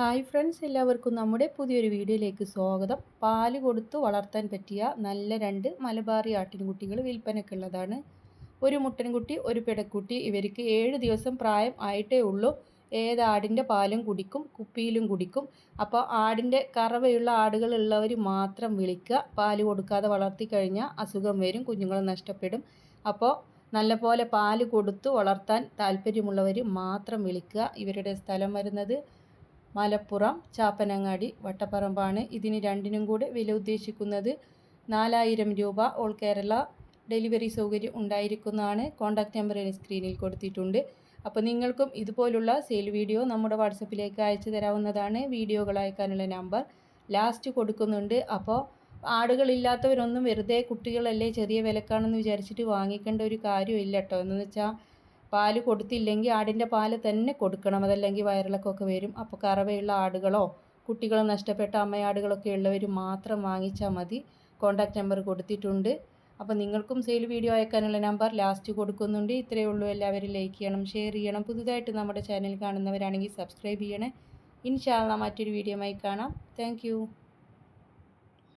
Hi friends എല്ലാവർക്കും നമ്മുടെ പുതിയൊരു വീഡിയോയിലേക്ക് സ്വാഗതം. പാൽ കൊടുത്തു വളർത്താൻ പറ്റിയ നല്ല രണ്ട് മലബാറി ആട്ടിൻകുട്ടികൾ വിൽപ്പനയ്ക്കുള്ളതാണ് ഒരു മുട്ടൻകുട്ടി ഒരു പിടക്കുട്ടി ഇവർക്ക് ഏഴ് ദിവസം പ്രായം ആയിട്ടേ ഉള്ളൂ. ഏത് ആടിന്റെ പാലും കുടിക്കും കുപ്പിയിലും കുടിക്കും. അപ്പോൾ ആടിന്റെ കറവയുള്ള ആടുകളുള്ളവർ മാത്രം വിളിക്കുക. പാൽ കൊടുക്കാതെ വളർത്തി കഴിഞ്ഞാൽ അസുഖം വരും കുഞ്ഞുങ്ങൾ നഷ്ടപ്പെടും. അപ്പോൾ നല്ലപോലെ പാൽ കൊടുത്തു വളർത്താൻ താല്പര്യമുള്ളവർ മാത്രം വിളിക്കുക. ഇവരുടെ സ്ഥലം വരുന്നത് മലപ്പുറം ചാപ്പനങ്ങാടി വട്ടപ്പറമ്പാണ് ഇതിന് രണ്ടിനും കൂടെ വില ഉദ്ദേശിക്കുന്നത്. നാലായിരം രൂപ ഓൾ കേരള ഡെലിവറി സൗകര്യം ഉണ്ടായിരിക്കുന്നതാണ്. കോൺടാക്റ്റ് നമ്പർ സ്ക്രീനിൽ കൊടുത്തിട്ടുണ്ട്. അപ്പോൾ നിങ്ങൾക്കും ഇതുപോലുള്ള സെയിൽ വീഡിയോ നമ്മുടെ വാട്സപ്പിലേക്ക് അയച്ചു തരാവുന്നതാണ്. വീഡിയോകൾ അയക്കാനുള്ള നമ്പർ ലാസ്റ്റ് കൊടുക്കുന്നുണ്ട്. അപ്പോൾ ആടുകളില്ലാത്തവരൊന്നും വെറുതെ കുട്ടികളല്ലേ ചെറിയ വിലക്കാണെന്ന് വിചാരിച്ചിട്ട് വാങ്ങിക്കേണ്ട ഒരു കാര്യമില്ല കേട്ടോ. എന്ന് വെച്ചാൽ പാൽ കൊടുത്തില്ലെങ്കിൽ ആടിന്റെ പാൽ തന്നെ കൊടുക്കണം. അതല്ലെങ്കിൽ വയറിളക്കമൊക്കെ വരും. അപ്പോൾ കറവയുള്ള ആടുകളോ കുട്ടികളോ നഷ്ടപ്പെട്ട അമ്മയാടുകളൊക്കെ ഉള്ളവർ മാത്രം വാങ്ങിച്ചാൽ മതി. കോൺടാക്റ്റ് നമ്പർ കൊടുത്തിട്ടുണ്ട്. അപ്പോൾ നിങ്ങൾക്കും സെയിൽ വീഡിയോ അയക്കാനുള്ള നമ്പർ ലാസ്റ്റ് കൊടുക്കുന്നുണ്ട്. ഇത്രയേ ഉള്ളൂ. എല്ലാവരും ലൈക്ക് ചെയ്യണം ഷെയർ ചെയ്യണം. പുതുതായിട്ട് നമ്മുടെ ചാനൽ കാണുന്നവരാണെങ്കിൽ സബ്സ്ക്രൈബ് ചെയ്യണേ. ഇൻഷാല്ല മറ്റൊരു വീഡിയോയുമായി കാണാം. താങ്ക്